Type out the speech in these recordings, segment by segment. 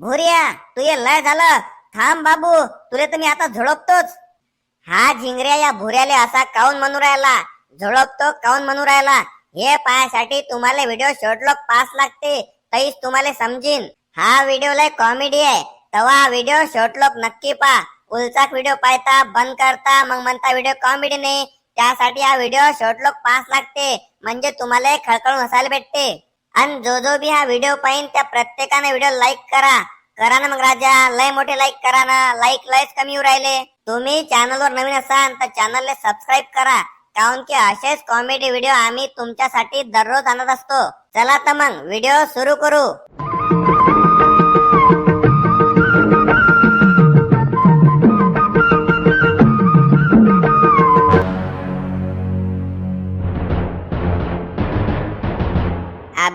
भुरिया तू ये लय झालं. थांब बाबू तुले तर मी आता झोडपतोच. हा झिंगऱ्या या भोऱ्याले असा काऊन म्हणू राहिला? झोडपतो काऊन म्हणू राहिला? हे पाहायसाठी तुम्हाला व्हिडिओ शॉर्टलॉक पास लागते तरीच तुम्हाला समजीन. हा व्हिडिओ लय कॉमेडी आहे. तवा व्हिडिओ शॉर्टलॉक नक्की पा उलचाक व्हिडिओ पाहता बंद करता मग म्हणता व्हिडिओ कॉमेडी नाही. त्यासाठी हा व्हिडिओ शॉर्टलॉक पास लागते. म्हणजे तुम्हाला खळखळून हसायला भेटते. आणि जो जो बी हा व्हिडिओ पाहिन त्या प्रत्येकाने व्हिडिओ लाईक करा. करा ना मग राजा. लय मोठे लाईक करा ना. लाईक लयच कमी येऊ राहिले. तुम्ही चॅनलवर नवीन असाल तर चॅनलला सबस्क्राईब करा. कारण की असेच कॉमेडी व्हिडिओ आम्ही तुमच्यासाठी दररोज आणत असतो. चला तर मग व्हिडिओ सुरू करू.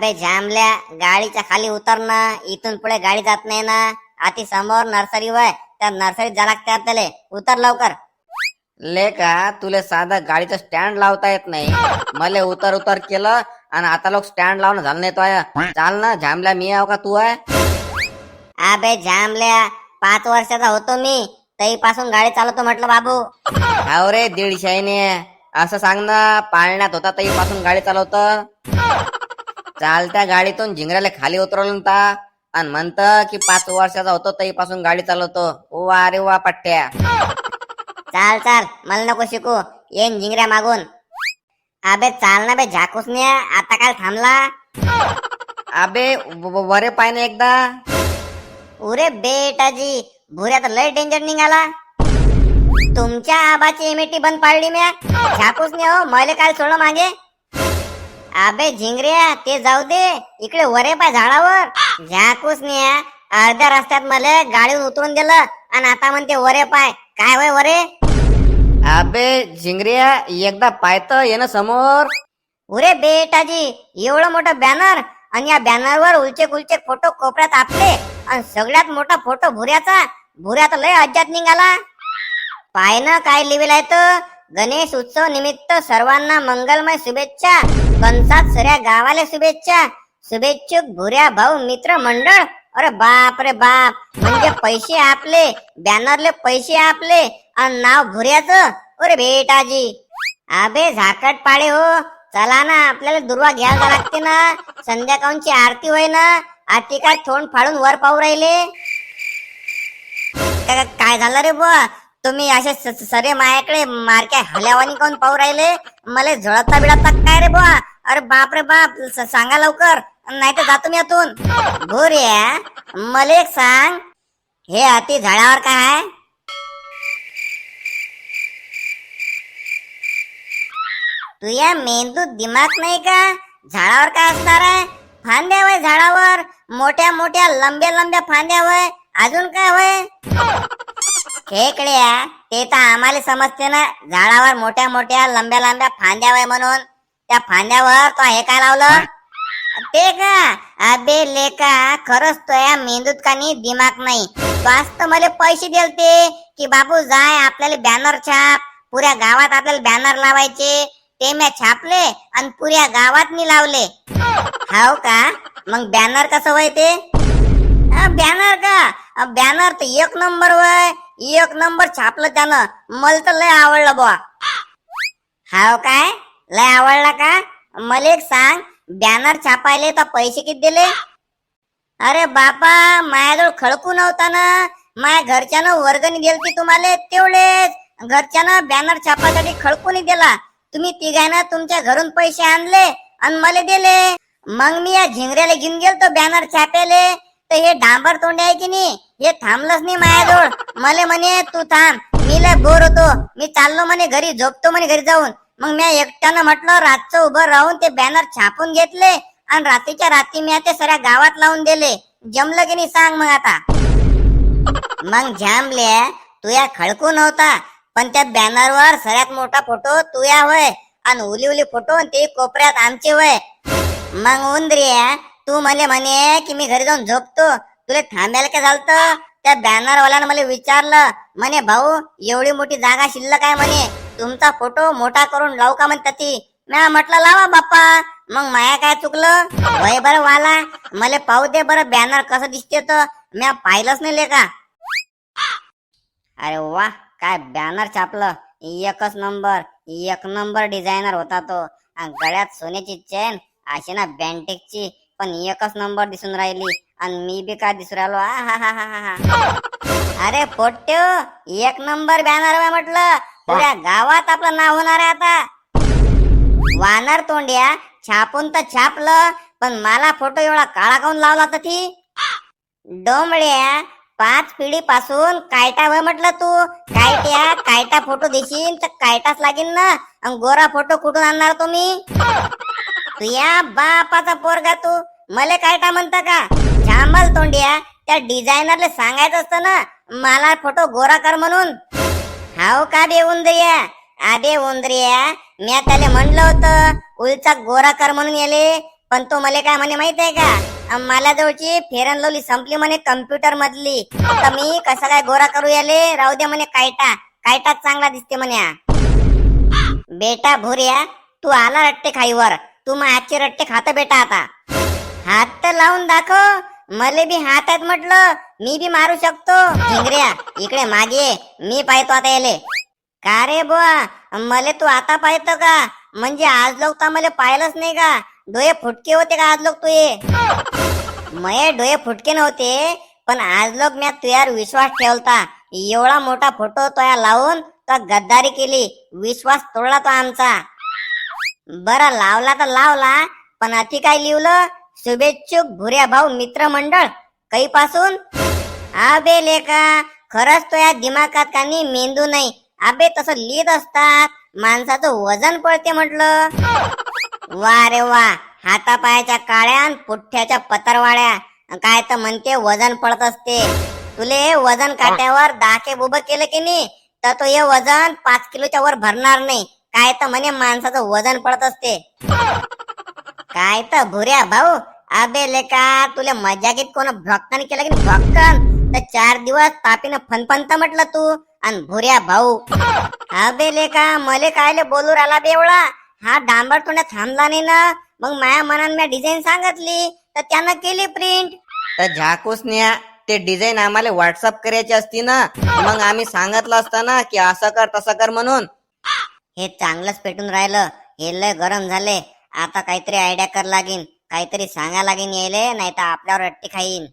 अबे जामल्या गाडीच्या खाली उतर ना इथून पुढे गाडी जात नाही ना. आती समोर नर्सरी वय त्या नर्सरीत जा लागते आपल्याला. उतर लवकर. ले का तुले साधं गाडीचं स्टँड लावता येत नाही. मले उतर उतर केलं आणि आता लोक स्टँड लावणं झालं नाही तो आहे. चाल ना झामल्या मी आहो का तू आहे अबे जामल्या पाच वर्षाचा होतो मी. तई पासून गाडी चालवतो म्हटलं बाबू. हाव रे दीडशाईने असं सांग ना पाळण्यात होता तई पासून गाडी चालवत? चालत्या गाडीतून झिंगऱ्याला खाली उतरवलं ता आणि म्हणत की पाच वर्षाचा होतो तई पासून गाडी चालवतो. वा रे वा पट्ट्या. चाल चाल. मला नको शिकू. येईन जिंगऱ्या मागून. अबे चाल ना बे झाकूसन्या आता काय थांबला. अबे व- वरे पाय ना एकदा. उरे बेटाजी भुऱ्या तर लय डेंजर निघाला. तुमच्या आबाची एमएटी बंद पाडली म्या. झाकूस नाही हो मले काय सोडलं मागे. अबे झिंगऱ्या ते जाऊ दे. इकडे वरे पाय झाडावर. झाकूस नाही अर्ध्या रस्त्यात मला गाडीवर उतरून दिलं आणि आता म्हणते वरे पाय. काय वय वरे? अबे झिंगऱ्या एकदा पायत ये ना समोर. उरे बेटाजी एवढं मोठं बॅनर आणि या बॅनरवर उलचे कुलचे फोटो कोपऱ्यात आपले आणि सगळ्यात मोठा फोटो भुऱ्याचा भुऱ्यात लय अज्जात निघाला. पाय ना काय लिहिलेलं आहे तर? गणेश उत्सव निमित्त सर्वांना मंगलमय शुभेच्छा. कंसात सऱ्या गावाला शुभेच्छा. शुभेच्छुक भुऱ्या भाऊ मित्र मंडळ. अरे बाप रे बाप. म्हणजे पैसे आपले बॅनरले पैसे आपले. आणि नाव भुऱ्याच. अरे बेटाजी. अबे झाकट पाडे हो. चला ना आपल्याला दुर्वा घ्यायला लागते ना. संध्याकाळची आरती होय ना. आरती काय थोंड फाडून वर पाहू राहिले? काय झालं रे बुवा? तुम्ही असे सरे मायाकडे मारक्या हल्यावानी कोण पाहू राहिले? मला झळता बिळता काय रे बुवा? अरे बाप रे बाप सांगा लवकर नाही तर जातो मी यातून भोऱ्या मला एक सांग हे अति झाडावर काय आहे तुया मेंदूत दिमाग नाही का? झाडावर काय असणार आहे? फांद्या वय झाडावर मोठ्या मोठ्या लंब्या लंब्या फांद्या वय अजून काय वय? खेकड्या ते तर आम्हाला समजते ना. झाडावर मोठ्या मोठ्या लंब्या लंब्या फांद्या वय म्हणून. त्या फांद्यावर तो हे काय लावलं? ते का? अबे लेका खरंच तो या मेंदूत का नाही. दिमाग नाही वास्त मला पैसे दिलते की बाबू जाय आपल्याला बॅनर छाप. पुऱ्या गावात आपल्याला बॅनर लावायचे. ते मी छापले आणि पुऱ्या गावात मी लावले. हाव का? मग बॅनर कसं वय ते बॅनर का? बॅनर तर एक नंबर वय. एक नंबर छापलं त्यानं. मला तर लय आवडलं बुवा. हाव काय? लय आवडला का? मला एक सांग बॅनर छापायले तर पैसे किती दिले? अरे बापा माझ्याजवळ खळकू नव्हता ना. माझ्या घरच्यानं वर्गणी दिलती तुम्हाला तेवढेच. घरच्यानं बॅनर छापासाठी खळकून दिला. तुम्ही तिघांना तुमच्या घरून पैसे आणले आणि मला दिले. मग मी या झिंगऱ्याला घेऊन गेलतो बॅनर छापायले. तर हे डांबर तोंडे आहे की नाही? हे थांबलंच नाही माझ्याजवळ. मला म्हणे तू थांब. मी लय बोर होतो. मी चाललो म्हणे घरी झोपतो म्हणे घरी जाऊन. मग मी एकट्यानं म्हटलं रातचं उभं राहून ते बॅनर छापून घेतले आणि रात्रीच्या रात्री मी ते सगळ्या गावात लावून दिले. जमलं की नाही सांग मग आता. मग झांबले तू या खळकू नव्हता. पण त्या बॅनरवर सगळ्यात मोठा फोटो तू या होय. आणि उली उली फोटो ते कोपऱ्यात आमचे वय मग उंदरिया तू म्हणे म्हणे की मी घरी जाऊन झोपतो. तुला थांबायला काय झालत? त्या बॅनर वाल्यानं मला विचारलं म्हणे भाऊ एवढी मोठी जागा शिल्लक आहे म्हणे. तुमचा फोटो मोठा करून लावू का म्हणतात ती? म्या म्हटलं लावा बाप्पा. मग माया काय चुकलं? वय बरं वाला मला पाहू दे बरं बॅनर कसं दिसते तर म्या पाहिलंच नाही लेका. अरे वा काय बॅनर छापलं. एकच नंबर एक नंबर डिझायनर होता तो. आणि गळ्यात सोन्याची चेन अशी ना बँटेकची. पण एकच नंबर दिसून राहिली आणि मी बी काय दिसून राहिलो हा हा हा हा हा. अरे पोट्यो एक नंबर बॅनर म्हटलं. गावात आपलं नाव होणार आहे आता. वानर तोंड्या छापून तर छापलं पण मला फोटो एवढा काळा काऊन लावला तर ती? डोंबळ्या पाच पिढी पासून कायटा वय म्हटलं तू? कायट्या कायटा फोटो देशील तर कायटाच लागेल ना? गोरा फोटो कुठून आणणार तुम्ही? तुया बापाचा पोरगा तू. मले कायटा म्हणता का? झांबल तोंड्या त्या डिझायनरला सांगायचं असतं ना मला फोटो गोरा कर म्हणून. हाव का बे उंदरिया? अबे उंदरिया मी त्याला म्हणलं होतं उलचा गोरा कर म्हणून येले पण तो मला काय म्हणे माहीत आहे का? मला जवळची फेरन लावली संपली म्हणे कम्प्युटर मधली. तर मी कसं काय गोरा करू याले? राहू दे म्हणे कायटा. कायटाच चांगला दिसते म्हणे बेटा भुऱ्या तू आला रट्टे खाईवर. तू मग आजचे रट्टे खात बेटा आता. हात तर लावून दाखव. मले बी हात आहेत म्हटलं मी बी मारू शकतो. झिंगऱ्या इकडे मागे मी पाहतो आता याले. का रे बुवा? मले तू आता पाहतो का? म्हणजे आज लोक तर मला पाहिलंच नाही का? डोळे फुटके होते का आज लोक तुये? मये डोळे फुटके नव्हते पण आज लोक मी तुझ्यावर विश्वास ठेवता एवढा मोठा फोटो तोया लावून तो गद्दारी केली. विश्वास तोडला तो आमचा. बरं लावला तर लावला पण अति काय लिवलं शुभेच्छुक भुऱ्या भाऊ मित्र मंडळ. काही पासून अबे लेका खरंच तो या दिमागात कानी मेंदू नाही. अबे तसं लिहित असतात. माणसाचं वजन पडते म्हटलं. वा रे वा हातापायाच्या काळ्या पुठ्याच्या पुठ्ठ्याच्या पतरवाड्या काय तर म्हणते वजन पडत असते. तुले वजन काट्यावर दाके उभं केलं की नाही? तर तो हे वजन पाच किलोच्या वर भरणार नाही. काय तर म्हणे माणसाचं वजन पडत असते. काय तर भुऱ्या भाऊ अबे लेका तुला घेत कोण भक्कन केलं की भक्कन. तर चार दिवस तापीनं फनफनत म्हटलं तू आणि भुऱ्या भाऊ. अबे लेका मले कायले बोलू राहिला बेवळा हा डांबर तोंड्या थांबला नाही ना? मग माया मनान मी डिझाईन सांगितली तर त्यानं केली प्रिंट तर झाकूस न्या ते डिझाईन आम्हाला व्हॉट्सअप करायची असती ना? मग आम्ही सांगितलं असतं ना की असं कर तसं कर म्हणून. हे चांगलंच पेटून राहिलं. हे लय गरम झाले. आता काहीतरी आयडिया कर लागीन. काहीतरी सांगा लागीन यायले नाही तर आपल्यावर अट्टी खाईन.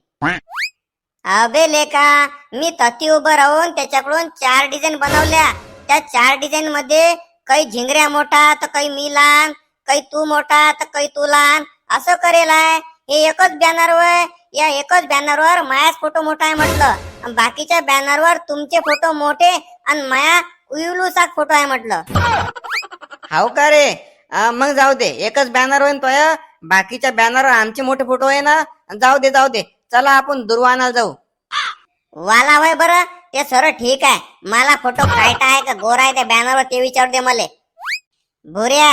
अबे लेका मी तती उभं राहून त्याच्याकडून चार डिझाईन बनवल्या. त्या चार डिझाईन मध्ये काही झिंगऱ्या मोठा तर काही मी लहान काही तू मोठा तर काही तू लहान. असं करेल आहे. हे एकच बॅनर वय या एकच बॅनरवर मायाच फोटो मोठा आहे म्हटलं. बाकीच्या बाकीच्या बॅनरवर तुमचे फोटो मोठे आणि माया उयुलूसा फोटो आहे म्हटलं. हाव का रे? मग जाऊ दे. एकच बॅनर होईन तोय बाकीच्या बॅनरवर आमचे मोठे फोटो आहे ना जाऊ दे जाऊ दे. चला आपण दुर्वानाला जाऊ. वाला वय बर. ते सर ठीक आहे. मला फोटो कायटा आहे का गोरा आहे त्या बॅनरवर ते विचार दे मले. भुऱ्या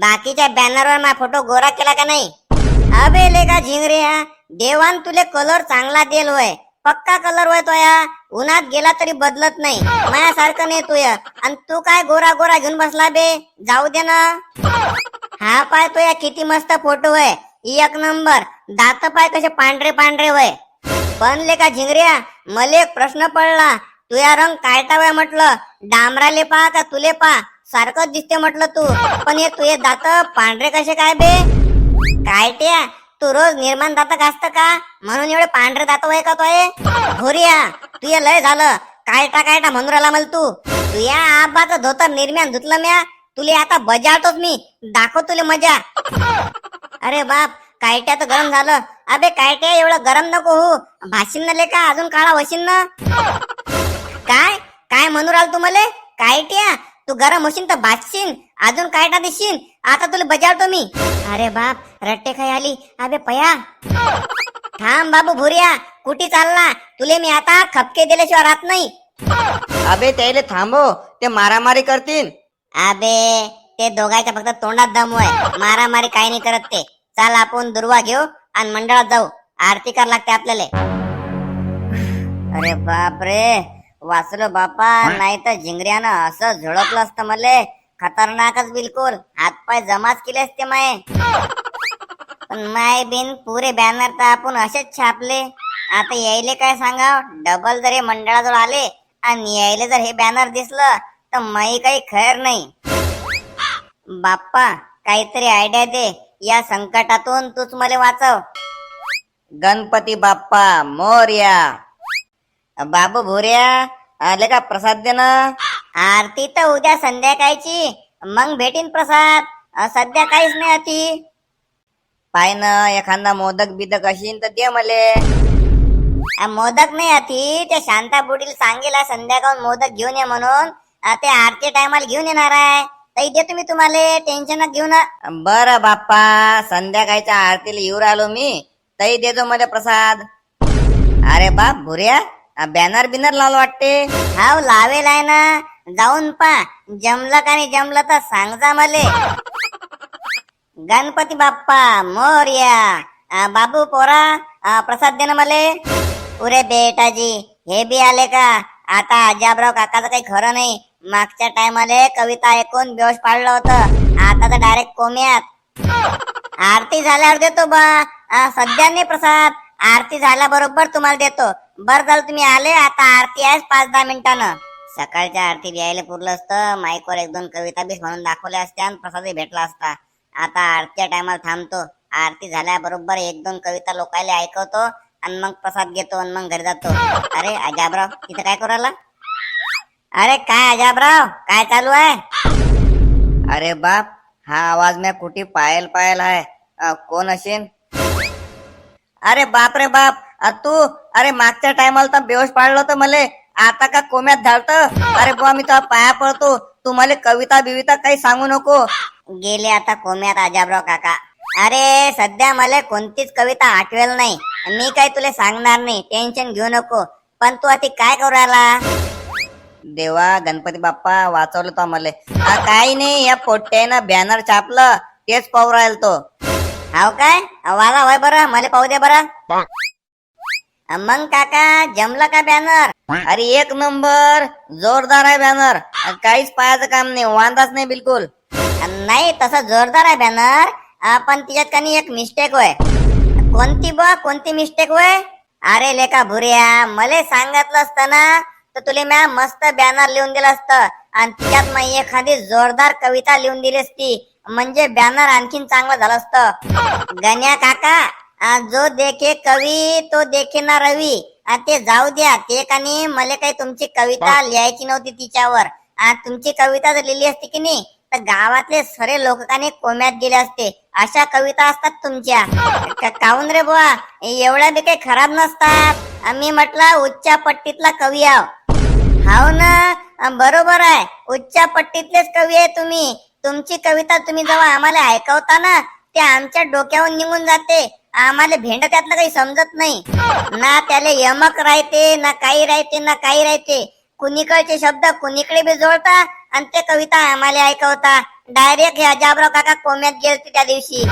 बाकीच्या बॅनरवर माझा फोटो गोरा केला का नाही? अबे लेका झिंगऱ्या देवान तुले कलर चांगला देल होय. पक्का कलर होय तोया. उन्हात गेला तरी बदलत नाही. माझ्यासारखं नाही तुय. आणि तू काय गोरा गोरा घेऊन बसला बे? जाऊ दे ना. हा पाय तोया किती मस्त फोटो आहे एक नंबर दात पाय कसे पांढरे पांढरे वय पण लेका झिंगऱ्या मले एक प्रश्न पडला. तुया रंग कायटा म्हटलं. डांबराले पा का तुले पा सारखंच दिसते म्हटलं तू. पण हे तुये दात पांढरे कसे काय बे? कायट्या. तू रोज निर्माण दात घासत का? म्हणून एवढे पांढरे दात वय का तोय भोरिया तुया लय झालं. कायटा कायटा म्हणून राहिला मला तू. तुया आबाचं धोतर निर्म्यान धुतलं म्या. तुले आता बजावतोच मी. दाखव तुले मजा. अरे बाप कायट्या तर गरम झालं. अबे कायट्या एवढं गरम नको हो भाशीन ले लेका अजून काळा वशीन ना? काय? काय म्हणू राहिल तू मले? कायट्या तू गरम होशील तर भासशील अजून कायटा देशील आता तुला बजावतो मी. अरे बाप रट्टे खाई आली. अबे पया. थांब बाबू भुरिया. कुठे चालला? तुले मी आता खपके दिल्याशिवाय राहत नाही. अबे त्याले थांबव. ते मारामारी करतील. अबे ते दोघांच्या फक्त तोंडात दम आहे मारामारी काही नाही करत ते. चाल आपण दुर्वा घेऊ आणि मंडळात जाऊ. आरती कर लागते आपल्याला. अरे बाप रे. वाचलो बापा नाही तर झिंगऱ्यानं असं झोडपलं असतं मले. खतरनाकच बिलकुल. हातपाय जमाच केले असते माय. पण माय बिन पुरे बॅनर तर आपण असेच छापले. आता यायले काय सांगाव? डबल जर हे मंडळाजवळ आले आणि यायले जर हे बॅनर दिसलं तर माई काही खैर नाही. बाप्पा काहीतरी आयडिया दे. या संकटातून तूच मला वाचव. गणपती बाप्पा मोर्या. बाबू भोऱ्या आले का प्रसाद देणं? आरती तर उद्या संध्याकाळची. मग भेटीन प्रसाद. अं, सध्या काहीच नाही अति पाय ना एखादा मोदक बिदक अशीन तर दे मले. अं, मोदक नाही अति ते शांता बुडील सांगेल आज संध्याकाळून मोदक घेऊन ये म्हणून. अं, ते आरती टायमाला घेऊन येणार आहे. तरी देतो मी तुम्हाला. टेन्शन घेऊ ना. बर बाप्पा संध्याकाळच्या आरतीला येऊ राहिलो मी. तरी देतो मला प्रसाद. अरे बाप भुऱ्या. बॅनर बिनर लावलं वाटते. हाव लावेल आहे ना. जाऊन पा. जमलं का नाही जमलं तर सांग जा मले. गणपती बाप्पा मोर्या. बाबू पोरा प्रसाद दे ना मले. पुरे बेटाजी हे बी आले का? आता अजाबराव काकाचं काही खरं नाही. मागच्या टायमाले कविता ऐकून बेहोश पाडलं होतं. आता तर डायरेक्ट कोम्यात. आरती झाल्यावर देतो बा. सध्या नाही प्रसाद. आरती झाल्या बरोबर तुम्हाला देतो. बर झालं तुम्ही आले आता आरती आहे पाच दहा मिनिटानं. सकाळच्या आरती यायला पुरलं असतं माईकवर एक दोन कविता बी म्हणून दाखवल्या असत्या आणि प्रसादही भेटला असता. आता आरतीच्या टायमाला थांबतो. आरती झाल्या बरोबर एक दोन कविता लोकायला ऐकवतो आणि मग प्रसाद घेतो आणि मग घरी जातो. अरे अजाबराव तिथं काय करू अरे काय अजाबराव? काय चालू आहे? अरे बाप हा आवाज मी कुठे पायल पायल आहे? कोण असेल अरे बाप रे बाप तू अरे मागच्या टायमाला तर बेहोश पाडलं होतं मले. आता का कोम्यात झालत अरे बुवा मी तुला पाया पडतो. तू मला कविता बिविता काही सांगू नको. गेले आता कोम्यात अजाबराव काका. अरे सध्या मला कोणतीच कविता आठवेल नाही. मी काय तुला सांगणार नाही टेन्शन घेऊ नको. पण तू आता काय करू राहिला? देवा गणपती बाप्पा वाचवलं तो मला. काही नाही या पोट्ट्यानं बॅनर छापलं. तेच पाहू राहील तो हाव काय? वाला वय बरं मला पाहू दे बरं. मग काका जमलं का बॅनर अरे एक नंबर जोरदार आहे बॅनर काहीच पायाचं काम नाही वांदाच नाही बिलकुल. नाही तसं जोरदार आहे बॅनर पण तिच्यात काही एक मिस्टेक होय. कोणती बा कोणती मिस्टेक होय? अरे लेका भुऱ्या मले सांगितलं असतं ना तर तुला म्या मस्त बॅनर लिहून दिलं असतं. आणि तिच्यात मग एखादी जोरदार कविता लिहून दिली असती. म्हणजे बॅनर आणखीन चांगलं झालं असतं. गण्या काका जो देखे कवी तो देखे ना रवी. ते जाऊ द्या ते कानी मला काही तुमची कविता लिहायची नव्हती तिच्यावर. तुमची कविता जर लिहिली असती की नाही तर गावातले सरे लोकांनी कोम्यात गेले असते. अशा कविता असतात तुमच्या. का- काहून रे बुवा? एवढ्या बी काही खराब नसतात. आम्ही म्हटलं उच्च पट्टीतला कवी आहो. हाव ना? बरोबर आहे. उच्च पट्टीतलेच कवी आहे तुम्ही. तुमची कविता तुम्ही जेव्हा आम्हाला ऐकवता ना ते आमच्या डोक्यावर निघून जाते. आम्हाला भेंड त्यातलं काही समजत नाही. ना त्याला यमक राहते ना काही राहते ना काही राहते. कुणीकडचे शब्द कुणीकडे बी जोडता आणि ते कविता आम्हाला ऐकवता. डायरेक्ट हे अजाबराव काका कोम्यात गेलते त्या दिवशी.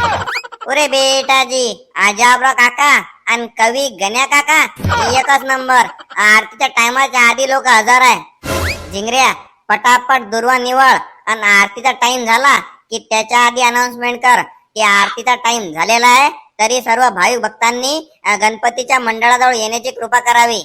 अरे बेटाजी अजाबराव काका आणि कवी गण्या काका एकच नंबर. आरतीच्या टायमाच्या आधी लोक हजार आहे. झिंगऱ्या पटापट दुर्वा निवळ. आणि आरतीचा टाइम झाला की त्याच्या आधी अनाउन्समेंट कर. की आरतीचा टाइम झालेला आहे. तरी सर्व भाविक भक्तांनी गणपतीच्या मंडळाजवळ येण्याची कृपा करावी.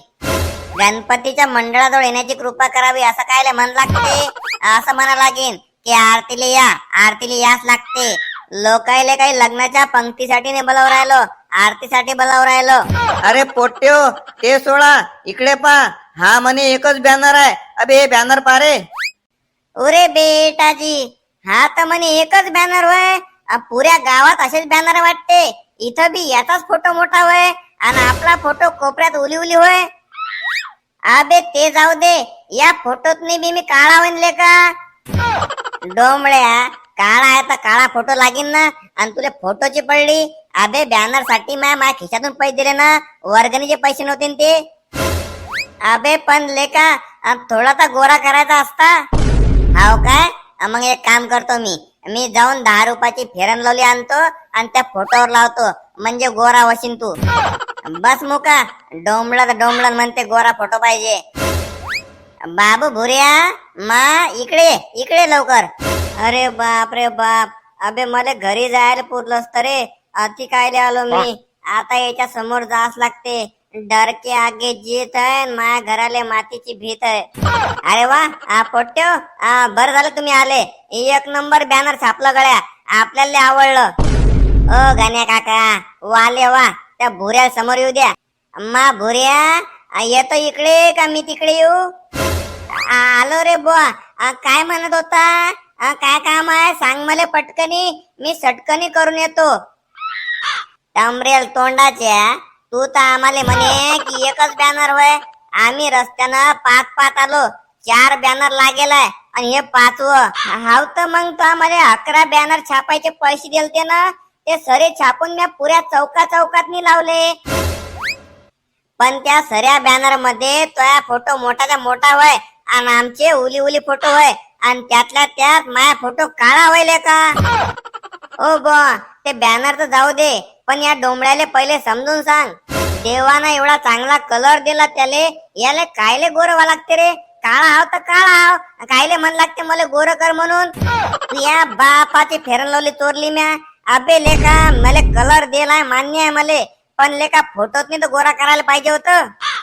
गणपतीच्या मंडळाजवळ येण्याची कृपा करावी असं काय म्हण लागते? असं म्हणा लागेल की आरतीला या आरतीला याच लागते. लोकायले काही लग्नाच्या पंक्तीसाठी नाही बोलाव राहिलो आरतीसाठी बोलाव राहिलो. अरे पोट्यो ते सोडा इकडे पा हा म्हणे एकच बॅनर आहे. अबे हे बॅनर पा रे अरे बेटाजी हा तर म्हणे एकच बॅनर होय. पुऱ्या गावात असेच बॅनर वाटते. इथं बी याचाच फोटो मोठा होय. आणि आपला फोटो कोपऱ्यात उली उली होय. अबे ते जाऊ दे. या फोटोत बी मी काळा म्हणले का? डोंबळ्या काळा आहे तर काळा फोटो लागेल ना. आणि तुला फोटोची पडली. अबे बॅनरसाठी माझ्या माया खिशातून पैसे दिले ना. वर्गणीचे पैसे नव्हते ते. अबे पण लेका थोडा तर गोरा करायचा असता. हाव काय? मग एक काम करतो मी. मी जाऊन दहा रुपयाची फेरन लावली आणतो आणि त्या फोटोवर लावतो. म्हणजे गोरा वशीन तू. बस मुका. डोंबला तर डोंबला म्हणते गोरा फोटो पाहिजे. बाबू भुऱ्या मा इकडे इकडे लवकर. अरे बाप रे बाप. अबे मला घरी जायला पुरलंच तर. रे अति कायले आलो मी. आता याच्या समोर जास लागते. डर के आगे जीत आहे माया घराले मातीची भीत आहे अरे वा आ पोट्यो आ, बरं झालं तुम्ही आले. एक नंबर बॅनर छापलं गळ्या आपल्याला आवडलं. ओ गाण्या काका वाले वा त्या भुऱ्या समोर येऊ द्या. अम्मा भुऱ्या येतो इकडे का मी तिकडे येऊ? आलो रे बुवा. काय म्हणत होता? काय काम आहे? सांग मला पटकनी. मी सटकनी करून येतो. टमरेल तोंडाच्या. तू तर आम्हाला म्हणे की एकच बॅनर होय. आम्ही रस्त्यानं पाच पाच आलो चार बॅनर लागेल आणि हे पाचव. हाव तर मग तो आम्हाला अकरा बॅनर छापायचे पैसे दिलते ना ते सरे छापून मी पुऱ्या चौका चौकात लावले. पण त्या सऱ्या बॅनरमध्ये तोया फोटो मोठाचा मोठा होय आणि आमचे उली उली फोटो होय. आणि त्यातल्या त्यात माया फोटो काळा व्हायले का? हो ओ बो. ते बॅनर तर जाऊ दे पण या डोंबड्याले पहिले समजून सांग. देवानं एवढा चांगला कलर दिला त्याले याले कायले गोर लागते रे? काळा हाव तर काळा हाव कायले म्हण लागते मला गोर कर म्हणून? या बापाची फेरनलवली चोरली म्या. अबे लेखा मला कलर दिलाय मान्य आहे मले पण लेका फोटोत तर गोरा करायला पाहिजे होत.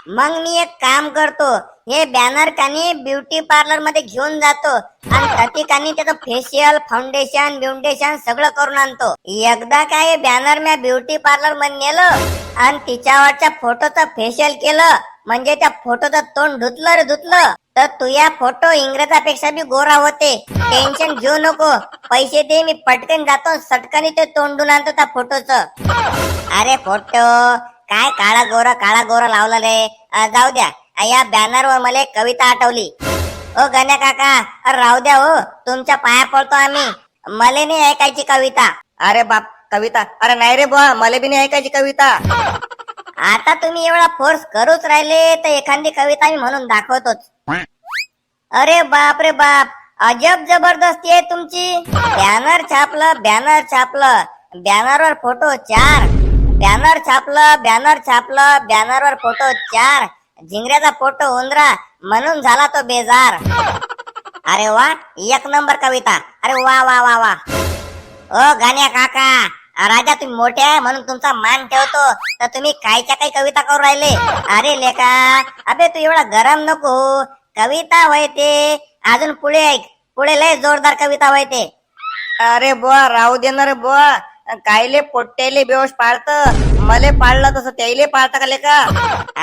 मग मी एक काम करतो हे बॅनर कानी ब्युटी पार्लरमध्ये घेऊन जातो. आणि त्या ठिकाणी त्याचं फेशियल फाउंडेशन ब्युंडेशन सगळं करून आणतो. एकदा काय बॅनर म्या ब्युटी पार्लरमध्ये नेलं आणि तिच्यावरच्या फोटोचं फेशियल केलं म्हणजे त्या फोटोचं तोंड धुतलं रे धुतलं तर तुया फोटो इंग्रजापेक्षा बी गोरा होते. टेन्शन घेऊ नको. पैसे दे मी पटकन जातो सटकनी ते तोंडून आणतो त्या फोटोच अरे फोटो काय काळा गोरा काळा गोरा लावला रे. जाऊ द्या. या बॅनर वर मला एक कविता आठवली. ओ गण्या काका अरे राहू द्या हो तुमच्या पाया पडतो आम्ही. मला नाही ऐकायची कविता. अरे बाप कविता. अरे नाही रे बुवा मला बी नाही ऐकायची कविता. आता तुम्ही एवढा फोर्स करूच राहिले तर एखादी कविता मी म्हणून दाखवतोच. अरे बाप रे बाप अजब जबरदस्ती आहे तुमची. बॅनर छापलं बॅनर छापलं. बॅनरवर फोटो चार. बॅनर छापलं बॅनर छापलं बॅनरवर फोटो चार. झिंगऱ्याचा फोटो उंदरा म्हणून झाला तो बेजार. अरे वा एक नंबर कविता. अरे वा वा वा वा. ओ गाण्या काका राजा तुम्ही मोठे आहे म्हणून तुमचा मान ठेवतो तर तुम्ही कायच्या काही कविता करू राहिले? अरे लेका अबे तू एवढा गरम नको. कविता व्हायते अजून पुढे ऐक. पुढे लय जोरदार कविता व्हायते. अरे बुवा राहू दे ना रे बुवा. कायले पोट्याले बेवश पाळत. मले पाळलं तसं त्याईले पाळतं का लेका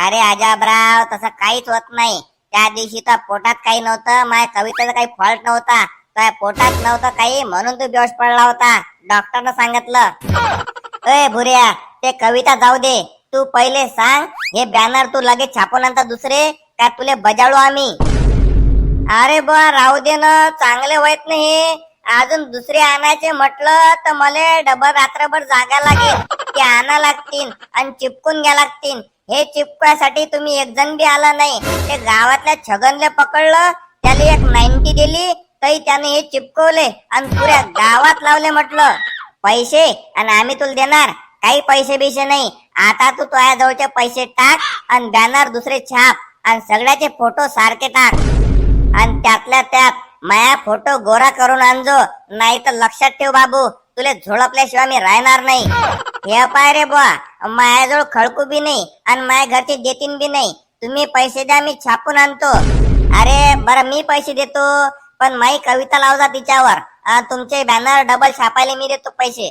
अरे आजाबराव तसं काहीच होत नाही. त्या दिवशी तर पोटात काही नव्हतं माझ्या कवितेचा काही फॉल्ट नव्हता. त्या पोटात नव्हतं काही म्हणून तू बेहोश पडला होता डॉक्टरनं सांगितलं. ए भुऱ्या ते कविता जाऊ दे. तू पहिले सांग हे बॅनर तू लगेच छापून आणता दुसरे का तुले बजाळू आम्ही? अरे बा राहू दे ना चांगले व्हायत नाही. अजून दुसरे आणायचे म्हटलं तर मला डबल रात्रभर जागा लागेल. ते आणा लागतील आणि चिपकून घ्या लागतील. हे चिपकासाठी तुम्ही एक जण बी आला नाही. ते गावातल्या छगनले पकडलं त्याला एक नाईन्टी दिली तरी त्याने हे चिपकवले आणि पुऱ्या गावात लावले म्हटलं. पैसे आणि आम्ही तुला देणार. काही पैसे बिसे नाही. आता तू तुझ्या जवळचे पैसे टाक आणि बॅनर दुसरे छाप आणि सगळ्याचे फोटो सारखे टाक. आणि त्यातल्या त्यात माया फोटो गोरा करून आणजो नाही तर लक्षात ठेव बाबू तुले झोळपल्याशिवाय मी राहणार नाही. हे पाय रे बुवा मायाजवळ खडकू बी नाही आणि माया घरचे देतीन बी नाही. तुम्ही पैसे द्या मी छापून आणतो. अरे बरं मी पैसे देतो पण माई कविता लावजा तिच्यावर. तुमचे बॅनर डबल छापायला मी देतो पैसे.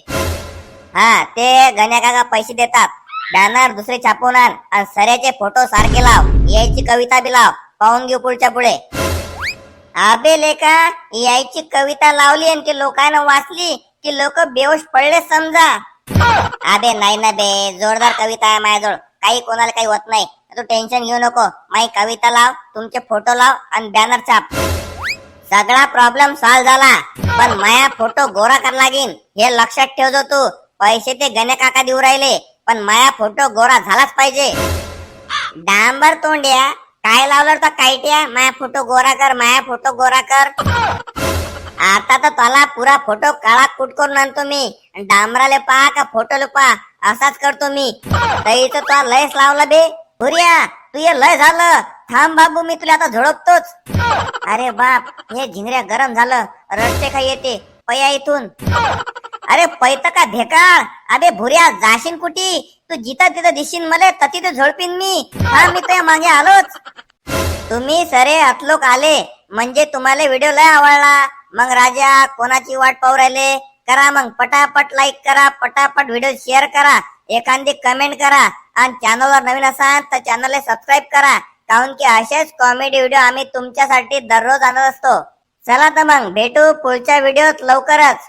हा ते गण्या काका पैसे देतात. बॅनर दुसरे छापून आण आणि सऱ्याचे फोटो सारखे लाव. यायची कविता बी लाव. पाहून घेऊ पुढच्या पुढे. अबे लेका यायची कविता लावली आणि ती लोकांना वाचली की लोक बेहोश पडले समजा. अबे नाही ना बे जोरदार कविता आहे माझ्याजवळ. काही कोणाला काही होत नाही. तू टेन्शन घेऊ नको. माई कविता लाव तुमचे फोटो लाव आणि बॅनर छाप. सगळा प्रॉब्लेम सॉल्व झाला. पण माया फोटो गोरा कर लागीन. हे लक्षात ठेवतो तू. पैसे ते गणे काका देऊ राहिले पण माया फोटो गोरा झालाच पाहिजे. डांबर तोंड्या काय लावलं तर कायट्या? माया फोटो गोरा कर माया फोटो गोरा कर. आता तर त्याला पुरा फोटो काळा कुट करून आणतो मी डांबराले पहा का फोटोले पहा. असाच करतो मी. तरी तर तो लयच लावला बे. भुरिया तू हे लय झालं. थांब बाबू मी तुला आता झोडपतोच अरे बाप हे झिंगऱ्या गरम झालं. रस्ते खाई येते. पया इथून. अरे पैत का ढेकाळ? अबे भुऱ्या जाशीन कुठी? तू जिथं तिथं दिशीन मले तर तिथे झोडपीन मी. हा मी तुझ्या मागे आलोच. तुम्ही सरे अतलोक आले म्हणजे तुम्हाला व्हिडिओ लय आवडला. मग राजा कोणाची वाट पाहू राहिले? करा मग पटापट लाईक करा पटापट व्हिडिओ शेअर करा एखादी कमेंट करा आणि चॅनलवर नवीन असाल तर चॅनलला सबस्क्राईब करा. कारण की असेच कॉमेडी व्हिडिओ आम्ही तुमच्यासाठी दररोज आणत असतो. चला तर मग भेटू पुढच्या व्हिडिओत लवकरच.